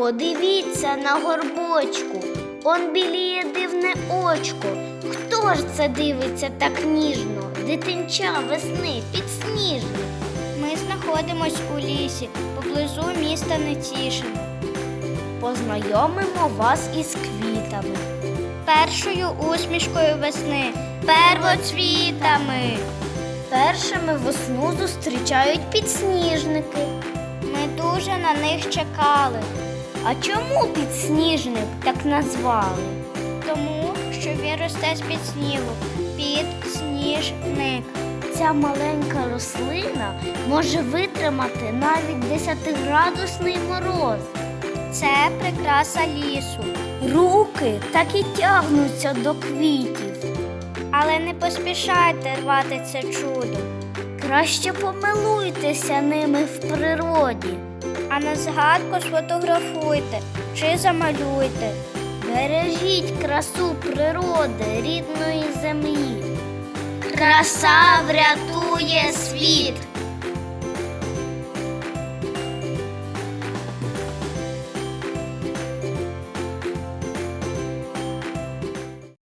Подивіться на горбочку, он біліє дивне очко. Хто ж це дивиться так ніжно? Дитинча весни підсніжник. Ми знаходимось у лісі поблизу міста Нетішин. Познайомимо вас із квітами. Першою усмішкою весни, первоцвітами. Першими весну зустрічають підсніжники. Ми дуже на них чекали, А чому підсніжник так назвали? тому що він росте з-під снігу. Підсніжник. Ця маленька рослина може витримати навіть 10-градусний мороз. Це прикраса лісу. Руки так і тягнуться до квітів. Але не поспішайте рвати це чудо. Краще помилуйтеся ними в природі. А на згадку сфотографуйте чи замалюйте. Бережіть красу природи рідної землі. Краса врятує.